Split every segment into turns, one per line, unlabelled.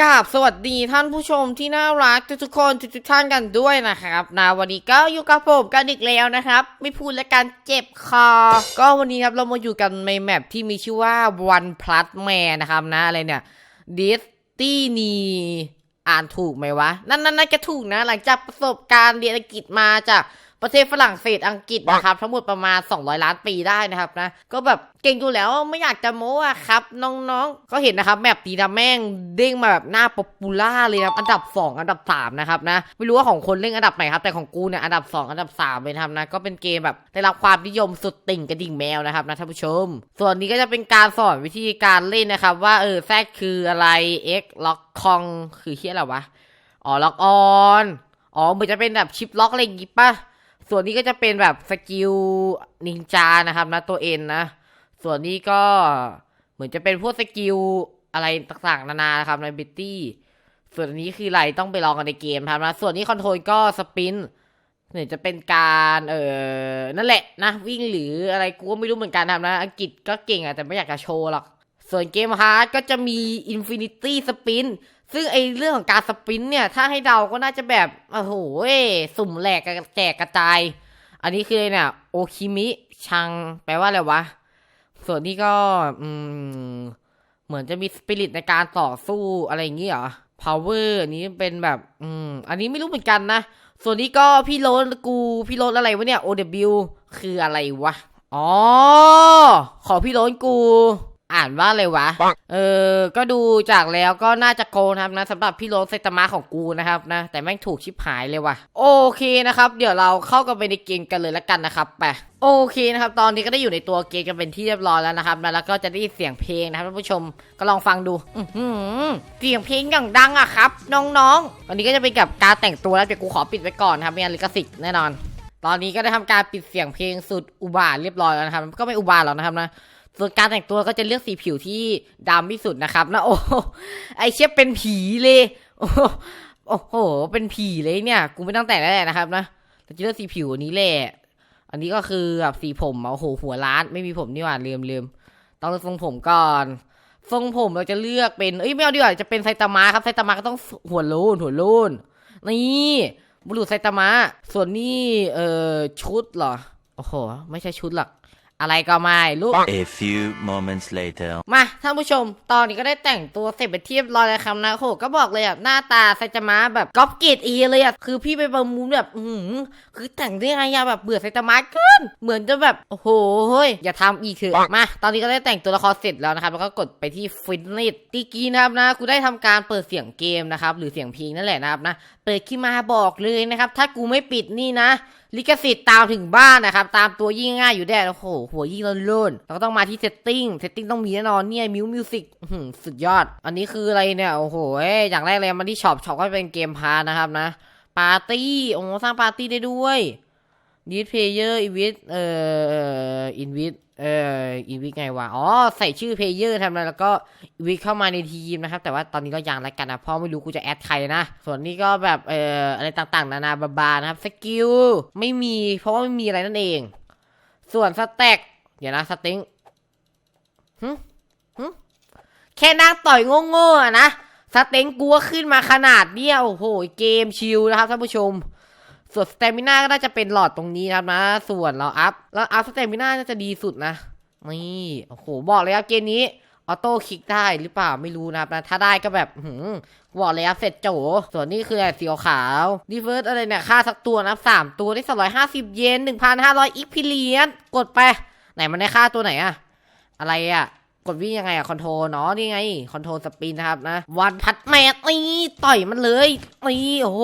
กราบสวัสดีท่านผู้ชมที่น่ารักทุกๆคนทุกๆท่านกันด้วยนะครับนะวันนี้ก็อยู่กับผมกันอีกแล้วนะครับ ไม่พูดและกันเจ็บคอ ก็วันนี้ครับเรามาอยู่กันในแมปที่มีชื่อว่า One Plus Man นะครับนะอะไรเนี่ย Destiny อ่านถูกไหมวะ นั่นนั่นน่าจะถูกนะ หลังจากประสบการณ์เรียนอังกฤษมาจาก ประเทศฝรั่งเศสอังกฤษนะครับทั้งหมดประมาณ 200 ล้านปีได้นะครับนะก็แบบเก่งอยู่แล้วไม่อยากจะโม้อะครับน้องๆ ก็เห็นนะครับแมปตีนะแม่งเด้งมาแบบหน้าป๊อปปูล่าเลยนะครับอันดับ 2 อันดับ 3 นะครับนะไม่รู้ว่าของคนเล่นอันดับไหนครับ แต่ของกูเนี่ยอันดับ 2 อันดับ 3 เลยนะครับนะก็เป็นเกมแบบได้รับความนิยมสุดติ่งกระดิ่งแมวนะครับนะท่านผู้ชม ส่วนนี้ก็จะเป็นการสอนวิธีการเล่นนะครับ ว่าเออแซดคืออะไร X ล็อกคองคือเฮียอะไรวะอ๋อล็อกออนอ๋อเหมือนจะเป็นแบบชิปล็อกอะไรอย่างงี้ป่ะ ส่วนนี้ก็จะเป็นแบบสกิลนินจานะครับนะตัวเอ็นนะ ส่วนนี้ก็เหมือนจะเป็นพวกสกิลอะไรต่างๆ นานานะครับในบิตตี้ ส่วนนี้คืออะไรต้องไปลองกันในเกมครับนะ ส่วนนี้คอนโทรลก็สปินเนี่ยจะเป็นการเออนั่นแหละนะวิ่งหรืออะไรกูก็ไม่รู้เหมือนกันครับนะ อังกฤษก็เก่งอะแต่ไม่อยากจะโชว์หรอก ส่วนเกมฮาร์ดก็จะมี Infinity Spin ซึ่งไอเรื่องของการสปินเนี่ยถ้าให้เดาก็น่าจะแบบโอ้โหสุ่มแหลกกระแจกกระจาย อันนี้คือเนี่ยโอคิมิชัง แปลว่าอะไรวะ ส่วนนี้ก็อืมเหมือนจะมีสปิริตในการต่อสู้อะไรอย่างงี้เหรอ power อันนี้เป็นแบบอืมอันนี้ไม่รู้เหมือนกันนะ ส่วนนี้ก็พี่โรสกูพี่โรสอะไรวะเนี่ย OW คืออะไรวะ อ๋อ ขอพี่โรสกู อ่านว่าอะไรวะ เออ ก็ดูจากแล้วก็น่าจะโกนครับนะสำหรับพี่โรสไซตามะของกูนะครับนะ แต่แม่งถูกชิบหายเลยว่ะ โอเคนะครับ เดี๋ยวเราเข้ากันไปในเกมกันเลยละกันนะครับไปโอเคนะครับ ตอนนี้ก็ได้อยู่ในตัวเกมกันเป็นที่เรียบร้อยแล้วนะครับนะแล้วก็จะได้ยินเสียงเพลงนะครับท่านผู้ชมก็ลองฟังดูอือหือเสียงเพลงอย่างดังอะครับ น้องๆวันนี้ก็จะเป็นกับการแต่งตัวแล้วเดี๋ยวกูขอปิดไว้ก่อนนะครับไม่งั้นลิขสิทธิ์แน่นอน ตอนนี้ก็ได้ทำการปิดเสียงเพลงสุดอุบาทเรียบร้อยแล้วนะครับ ก็ไม่อุบาทหรอกนะครับนะ ส่วนการแต่งตัวก็จะเลือกสีผิวที่ดำที่สุดนะครับนะโอ้ไอเชฟเป็นผีเลยโอ้โหโอ้โห เป็นผีเลยเนี่ย กูไม่ต้องแต่งแล้วแหละนะครับนะแต่จะเลือกสีผิวนี้แหละ อันนี้ก็คือแบบสีผมโอ้โหหัวล้านไม่มีผมนี่หว่าลืมลืมต้องเลือกทรงผมก่อน ทรงผมเราจะเลือกเป็น เอ้ยไม่เอาดีกว่าจะเป็นไซตามะครับไซตามะก็ต้องหัวลูนหัวลูนนี่บุรุษไซตามะ ส่วนนี้เอ่อชุดเหรอ โอ้โห ไม่ใช่ชุดหรอก อะไรก็ไม่รู้
A few moments later.
มาท่านผู้ชม ตอนนี้ก็ได้แต่งตัวเสร็จไปนที่เรียบร้อยแล้วครับนะโหก็บอกเลยอะหน้าตาไซตามะแบบก๊อปเกตเอเลยอะคือพี่ไปประมูลแบบอือหือคือแต่งได้ไงอะแบบเบื่อไซตามะเกินเหมือนจะแบบโอ้โหเฮ้ยอย่าทำอีกเถอะมา ตอนนี้ก็ได้แต่งตัวละครเสร็จแล้วนะครับแล้วก็กดไปที่ฟินนิตตีกี้นะครับนะกูได้ทำการเปิดเสียงเกมนะครับหรือเสียงเพลงนั่นแหละนะครับนะเปิดขึ้นมาบอกเลยนะครับถ้ากูไม่ปิดนี่นะ ลิขสิทธิ์ตามถึงบ้านนะครับ ตามตัวยิ่งง่ายอยู่แน่โอ้โห หัวยิ่งโล่นๆเราก็ต้องมาที่เซตติ้งเซตติ้งต้องมีแน่นอนเนี่ยมิวมิวสิกสุดยอด อันนี้คืออะไรเนี่ย โอ้โห อย่างแรกเลยมาที่ช็อปช็อปก็เป็นเกมพาร์ทนะครับนะ ปาร์ตี้ โอ้สร้างปาร์ตี้ได้ด้วย ดีเพเยอร์อินวิทเอ่ออินวิทเอ่ออินวิทไงวะอ๋อใส่ชื่อเพเยอร์ทำอะไรแล้วก็อินวิทเข้ามาในทีมนะครับ แต่ว่าตอนนี้ก็ยังแล้วกันนะเพราะไม่รู้กูจะแอดใครนะ ส่วนนี้ก็แบบเอ่ออะไรต่างๆ นานาบาๆนะครับสกิลไม่มีเพราะว่าไม่มีอะไรนั่นเอง ส่วนสแต็กเดี๋ยวนะสติงหึหึแค่นั่งต่อยโง่ๆนะสเต็งกูก็ขึ้นมาขนาดเนี้ยโอ้โหเกมชิลนะครับท่านผู้ชม ส่วนสเตมิน่าก็น่าจะเป็นหลอดตรงนี้นะครับนะ ส่วนเราอัพแล้วอัพสเตมิน่าน่าจะดีสุดนะนี่โอ้โหบอกเลยครับเกมนี้ออโต้คลิกได้หรือเปล่าไม่รู้นะครับนะถ้าได้ก็แบบหือบอกเลยครับเสร็จโจ ส่วนนี้คืออะไรสีขาวดีเฟิร์สอะไรเนี่ยค่าสักตัวนะสามตัวได้สองร้อยห้าสิบเยนหนึ่งพันห้าร้อยอีกพิเลียนกดไป ไหนมันได้ค่าตัวไหนอะอะไรอะ กดวิ่งยังไงอะคอนโทรเนาะนี่ไงคอนโทรสปีนนะครับนะวันพัดแมตนี่ต่อยมันเลยนี่โอ้โห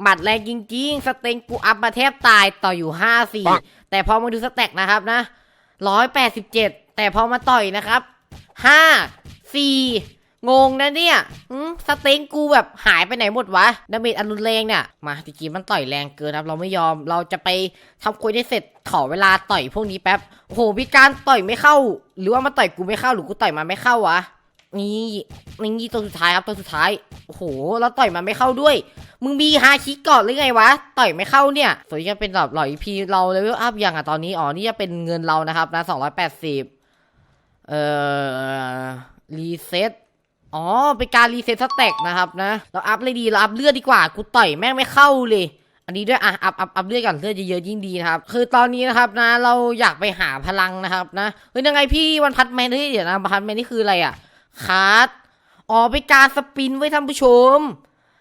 หมัดแรงจริงๆ สเต็งกูอัพมาแทบตายต่อยอยู่ห้าสี่แต่พอมาดูสแต็กนะครับนะร้อยแปดสิบเจ็ดแต่พอมาต่อยนะครับห้าสี่ งงนะเนี่ยสเต็งกูแบบหายไปไหนหมดวะ ดาเมจอันรุนแรงเนี่ย มาตะกี้มันต่อยแรงเกินครับ เราไม่ยอม เราจะไปทำคุยได้เสร็จ ขอเวลาต่อยพวกนี้แป๊บ โอ้โหพี่การต่อยไม่เข้า หรือว่ามาต่อยกูไม่เข้า หรือกูต่อยมันไม่เข้าวะ นี่นี่ตัวสุดท้ายครับตัวสุดท้าย โอ้โหแล้วต่อยมันไม่เข้าด้วย มึงมีฮาคิก่อนหรือไงวะ ต่อยไม่เข้าเนี่ย ส่วนนี้จะเป็นแบบหล่อยพีเราเลเวลอัพยังอะตอนนี้ อ๋อ นี่จะเป็นเงินเรานะครับนะสองร้อยแปดสิบเอ่อ รีเซ็ต อ๋อ เป็นการรีเซ็ตสเต็กนะครับนะ เราอัพเลยดี เราอัพเลือดดีกว่า กูต่อยแม่งไม่เข้าเลย อันนี้ด้วยอะ อัพอัพอัพเลือดก่อนเลือดเยอะๆยิ่งดีนะครับ คือตอนนี้นะครับนะ เราอยากไปหาพลังนะครับนะ เฮ้ยยังไงพี่วันพัดแมนเฮ้ยเดี๋ยวนะวันพัดแมนนี่คืออะไรอะคาร์ดอ๋อเป็นการสปินไว้ท่านผู้ชม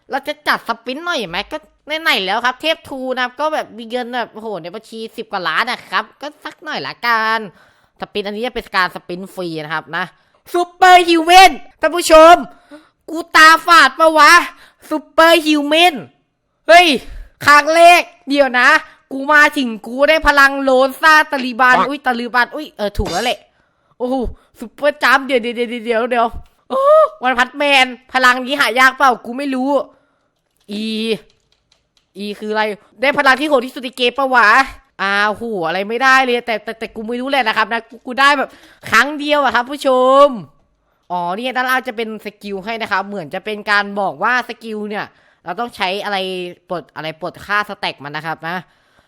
เราจะจัดสปินหน่อยไหมก็ไหนๆแล้วครับ เทพทูนะครับ ก็แบบมีเงินแบบโอ้โหในบัญชีสิบกว่าล้านนะครับ ก็สักหน่อยละกัน สปินอันนี้จะเป็นการสปินฟรีนะครับนะ ซูเปอร์ฮิวแมนท่านผู้ชม กูตาฝาดปะวะซูเปอร์ฮิวแมนเฮ้ยครั้งแรกเดี๋ยวนะ กูมาถึงกูได้พลังโลนซาตาลีบานอุ้ยตาลีบานอุ้ยเออถูกแล้วแหละโอ้โหซูเปอร์จัมป์เดี๋ยวเดี๋ยวเดี๋ยวเดี๋ยวเดี๋ยวโอ้วันพัดแมน พลังนี้หายากเปล่ากูไม่รู้ อี อีคืออะไร ได้พลังที่โหดที่สุดในเกมปะวะ อ้าวหูอะไรไม่ได้เลยแต่แต่แต่กูไม่รู้แหละนะครับนะกูได้แบบครั้งเดียวอะครับ ผู้ชมอ๋อนี่ไงด้านล่างจะเป็นสกิลให้นะครับ เหมือนจะเป็นการบอกว่าสกิลเนี่ย เราต้องใช้อะไรปลดอะไรปลดค่าสแต็กมันนะครับนะ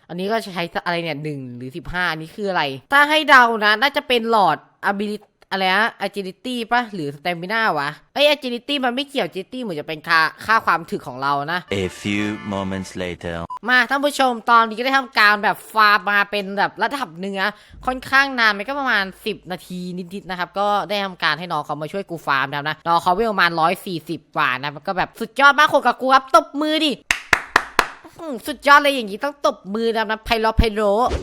อันนี้ก็ใช้อะไรเนี่ยหนึ่งหรือสิบห้าอันนี้คืออะไร ถ้าให้เดานะ น่าจะเป็นหลอด ability อะไรนะ agility ปะหรือ stamina วะไอ้ agility มันไม่เกี่ยว agility เหมือนจะเป็นค่าค่าความถึกของเรานะ
A few moments later.
มาท่านผู้ชมตอนนี้ก็ได้ทำการแบบฟาร์มมาเป็นแบบระดับเนื้อค่อนข้างนานมันก็ประมาณ 10 นาทีนิดๆนะครับ ก็ได้ทำการให้น้องเขามาช่วยกูฟาร์มนะครับนะน้องเขาเวลประมาณ140กว่านะมันก็แบบสุดยอดมากโคกับกูครับตบมือดิอื้อ สุดยอดเลยอย่างนี้ต้องตบมือนะครับนะไพโลไพโล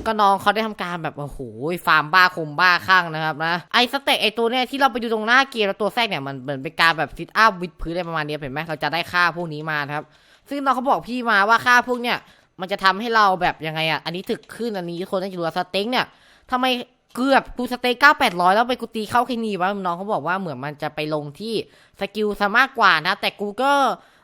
ก็น้องเขาได้ทำการแบบโอ้โหฟาร์มบ้าคมบ้าข้างนะครับนะไอสเต็กไอตัวเนี้ยที่เราไปดูตรงหน้าเกมแล้วตัวแทรกเนี่ยมันเหมือนเป็นการแบบซิทอัพวิดพื้นอะไรประมาณนี้เห็นไหมเราจะได้ค่าพวกนี้มาครับ ซึ่งน้องเขาบอกพี่มาว่าค่าพวกเนี่ยมันจะทำให้เราแบบยังไงอะอันนี้ถึกขึ้นอันนี้คนน่าจะรู้สเต็กเนี่ยทำไมเกือบกูสเต็กเก้าแปดร้อยแล้วไปกูตีเข้าแค่นี้วะน้องเขาบอกว่าเหมือนมันจะไปลงที่สกิลซะมากกว่านะ แต่กูก็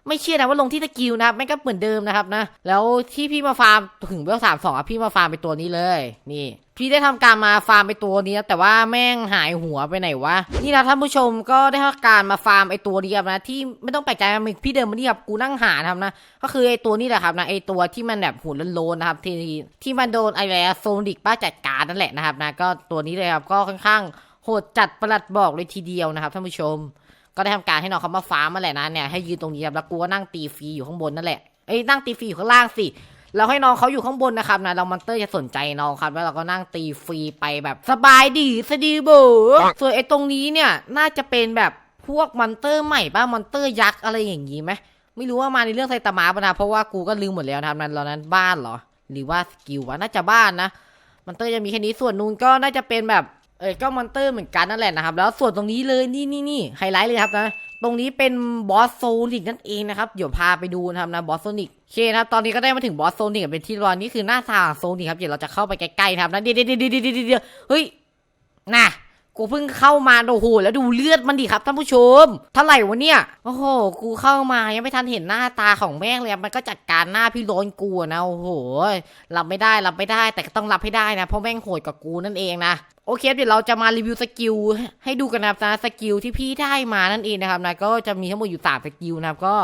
ไม่เชื่อนะว่าลงที่สกิลนะครับไม่งก็เหมือนเดิมนะครับนะ แล้วที่พี่มาฟาร์มถึงเวลสามสองพี่มาฟาร์มไปตัวนี้เลย นี่พี่ได้ทำการมาฟาร์มไปตัวนี้นะแต่ว่าแม่งหายหัวไปไหนวะนี่นะท่านผู้ชมก็ได้ทำการมาฟาร์มไอตัวนี้ครับนะที่ไม่ต้องแปลกใจนะพี่เดินมานี่ครับกูนั่งหานะครับนะก็คือไอตัวนี้แหละครับนะไอตัวที่มันแบบหุ่นโลนนะครับที่ที่มันโดนไอแรโซนิกป้าจัดการนั่นแหละนะครับนะก็ตัวนี้เลยครับก็ค่อนข้างโหดจัดประหลัดบอกเลยทีเดียวนะครับท่านผู้ชม ก็ได้ทำการให้น้องเขามาฟาร์มมาแหละนะเนี่ยให้ยืนตรงนี้ครับแล้วกูก็นั่งตีฟรีอยู่ข้างบนนั่นแหละเอ้ยนั่งตีฟรีอยู่ข้างล่างสิเราให้น้องเขาอยู่ข้างบนนะครับนะเรามอนเตอร์จะสนใจน้องครับแล้วเราก็นั่งตีฟรีไปแบบสบายดีสดีเบอส่วนไอ้ตรงนี้เนี่ยน่าจะเป็นแบบพวกมอนเตอร์ใหม่ป้ามอนเตอร์ยักษ์อะไรอย่างนี้ไหมไม่รู้ว่ามาในเรื่องไซตามะปะนะเพราะว่ากูก็ลืมหมดแล้วนะครับนั้นเรานั้นบ้านเหรอ หรือว่าสกิลวะน่าจะบ้านนะมอนเตอร์จะมีแค่นี้ส่วนนูนก็น่าจะเป็นแบบ เออก็มอนเตอร์เหมือนกันนั่นแหละนะครับ แล้วส่วนตรงนี้เลยนี่นี่นี่ไฮไลท์เลยครับนะตรงนี้เป็นบอสโซนิกนั่นเองนะครับ เดี๋ยวพาไปดูนะครับนะบอสโซนิกโอเคนะครับตอนนี้ก็ได้มาถึงบอสโซนิกเป็นที่รอนนี่คือหน้าตาโซนิกครับเดี๋ยวเราจะเข้าไปใกล้ๆนะครับนะเดี๋ยวเดี๋ยวเดี๋ยวเดี๋ยวเฮ้ยน่ะ กูเพิ่งเข้ามาโอ้โหแล้วดูเลือดมันดิครับท่านผู้ชมเท่าไหร่วะเนี่ยโอ้โหกูเข้ามายังไม่ทันเห็นหน้าตาของแม่งเลยมันก็จัดการหน้าพี่โรนกูนะโอ้โหรับไม่ได้รับไม่ได้ แต่ก็ต้องรับให้ได้นะเพราะแม่งโหดกว่ากูนั่นเองนะโอเคเดี๋ยวเราจะมารีวิวสกิลให้ดูกันนะครับนะสกิลที่พี่ได้มานั่นเองนะครับนะก็จะมีทั้งหมดอยู่สามสกิลนะครับก็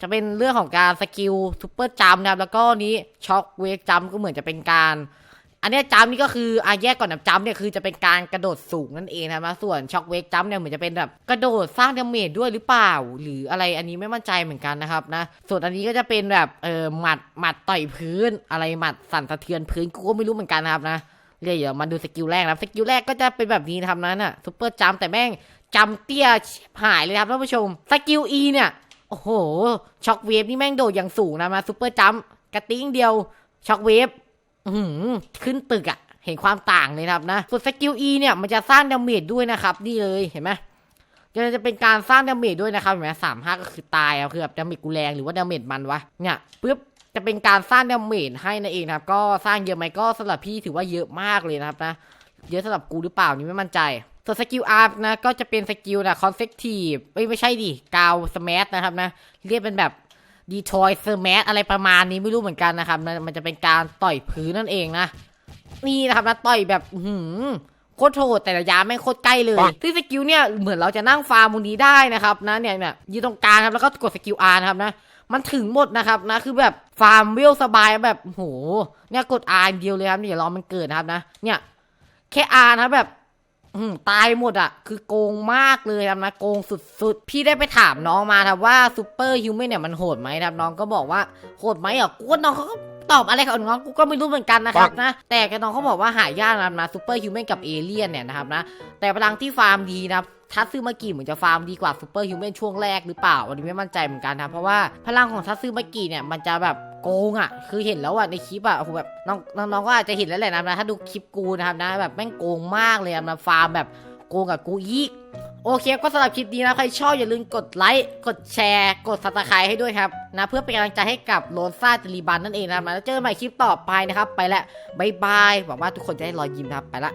จะเป็นเรื่องของการสกิลซูเปอร์จัมนะครับแล้วก็นี้ช็อคเวกจัมก็เหมือนจะเป็นการ อันนี้จัมนี่ก็คืออะแยกก่อนนะจัมเนี่ยคือจะเป็นการกระโดดสูงนั่นเองนะครับนะส่วนช็อคเวกจัมเนี่ยเหมือนจะเป็นแบบกระโดดสร้างดาเมจด้วยหรือเปล่า หรืออะไรอันนี้ไม่มั่นใจเหมือนกันนะครับนะส่วนอันนี้ก็จะเป็นแบบเออหมัดหมัดต่อยพื้น อะไรหมัดสั่นสะเทือนพื้นกูก็ไม่รู้เหมือนกันนะครับนะเดี๋ยวมาดูสกิลแรกนะสกิลแรกก็จะเป็นแบบนี้นะครับนั้นน่ะซูเปอร์จัมแต่แม่งจำเตี้ยหายเลยครับท่านผู้ชมสกิล E เนี่ยโอ้โหช็อคเวฟนี่แม่งโดดอย่างสูงนะมาซูเปอร์จัมกระติ้งเดียวช็อคเวฟ ขึ้นตึกอะเห็นความต่างเลยครับนะ ส่วนสกิล E เนี่ยมันจะสร้างดาเมจด้วยนะครับ นี่เลยเห็นไหมจะจะเป็นการสร้างดาเมจด้วยนะครับเห็นไหมสามห้าก็คือตายอะคือแบบดาเมจกูแรงหรือว่าดาเมจมันวะ เนี่ยปึ๊บจะเป็นการสร้างดาเมจให้นั่นเองนะครับ ก็สร้างเยอะไหมก็สำหรับพี่ถือว่าเยอะมากเลยนะครับนะ เยอะสำหรับกูหรือเปล่านี่ไม่มั่นใจส่วนสกิลอาร์นะก็จะเป็นสกิลนะคอนเฟกทีฟไม่ไม่ใช่ดิกาวสแมทนะครับนะ เรียกเป็นแบบ ดีทอยเซอร์แมทอะไรประมาณนี้ไม่รู้เหมือนกันนะครับนะมันจะเป็นการต่อยพื้นนั่นเองนะ นี่นะครับนะต่อยแบบอื้อหือโคตรโหดแต่ระยะไม่งโคตรใกล้เลยซึ่งสกิลเนี่ยเหมือนเราจะนั่งฟาร์มมูนี้ได้นะครับนะเนี่ยเนี่ยยืนตรงกลางครับแล้วก็กดสกิลอาร์นะครับนะมันถึงหมดนะครับนะคือแบบฟาร์มเวลสบายแบบโอ้โหเนี่ยกด R อย่างเดียวเลยครับเดี๋ยวรอมันเกิดนะครับนะเนี่ยแค่ R นะครับแบบอืม ตายหมดอะคือโกงมากเลยครับนะโกงสุดๆ พี่ได้ไปถามน้องมาครับว่าซูเปอร์ฮิวแมนเนี่ยมันโหดไหมครับน้องก็บอกว่าโหดไหมอะกูก็น้องเขาก็ตอบอะไรของน้องกูก็ไม่รู้เหมือนกันนะครับนะแต่กับน้องเขาบอกว่าหายากนะครับนะซูเปอร์ฮิวแมนกับเอเลี่ยนเนี่ยนะครับนะแต่พลังที่ฟาร์มดีนะครับ ทัตซึมากิเหมือนจะฟาร์มดีกว่าซูเปอร์ฮิวแมนช่วงแรกหรือเปล่าวันนี้ไม่มั่นใจเหมือนกันนะเพราะว่าพลังของทัตซึมากิเนี่ยมันจะแบบโกงอะ คือเห็นแล้วอะในคลิปอะโอ้โหแบบน้องน้องๆก็อาจจะเห็นแล้วแหละนะถ้าดูคลิปกูนะครับนะแบบแม่งโกงมากเลยนะฟาร์มแบบโกงกับกูอีกโอเคก็สำหรับคลิปนี้นะใครชอบอย่าลืมกดไลค์กดแชร์ กดซับสไครต์ให้ด้วยครับนะเพื่อเป็นกำลังใจให้กับโรซ่าจรีบันนั่นเองนะครับแล้วเจอกันใหม่คลิปต่อไปนะครับ ไปแล้วบายบายหวังว่าทุกคนจะได้รอยยิ้มนะครับไปละ